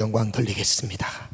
영광 돌리겠습니다.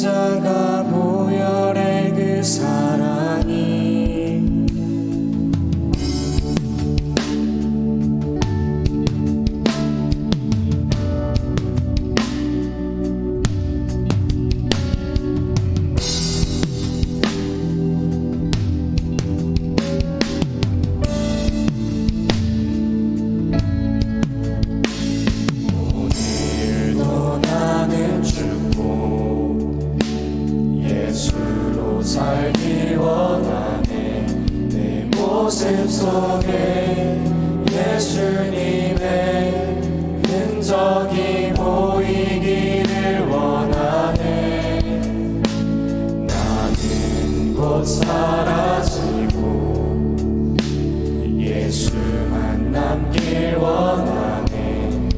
십 모습 속에 예수님의 흔적이 보이기를 원하네. 나는 곧 사라지고 예수만 남길 원하네.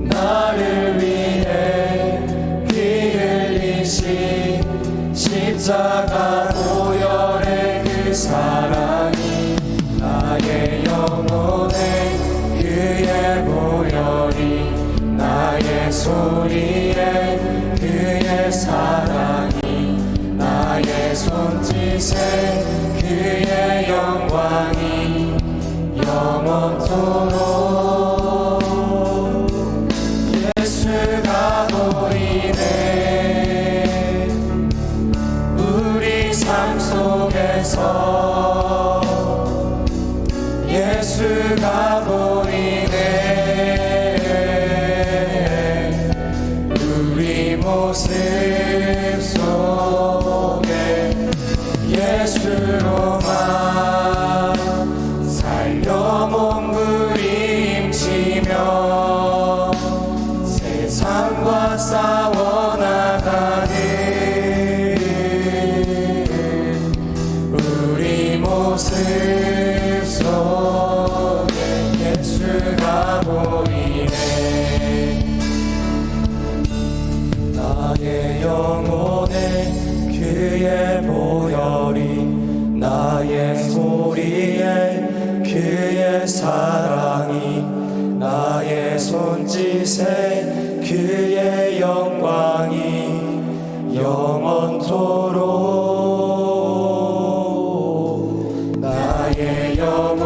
나를 위해 피 흘리신 십자가 모습 속에 예수로만 살려 몸부림치며 세상과 싸워나가는 우리 모습 속에 예수가 보이네 영혼에 그의 보혈이 나의 소리에 그의 사랑이 나의 손짓에 그의 영광이 영원토록 나의 영혼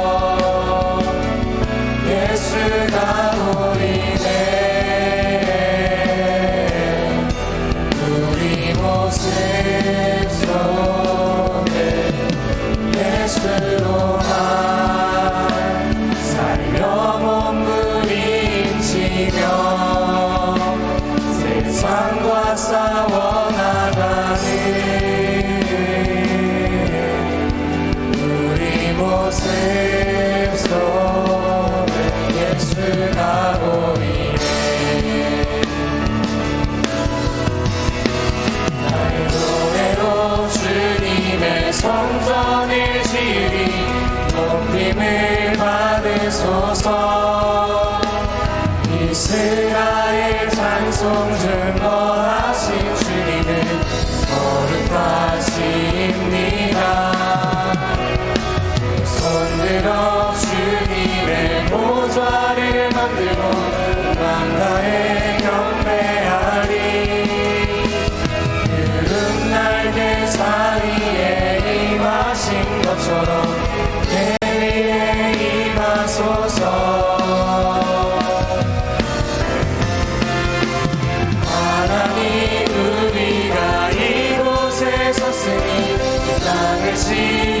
몸부 것처럼 내리에 임하소서. 바람이 우리가 이곳에 섰으니 땅을 씻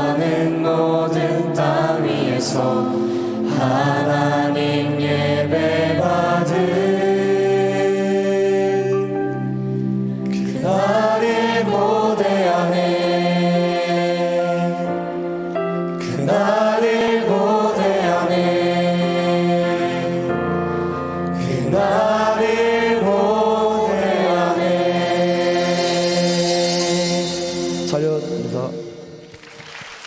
하나님.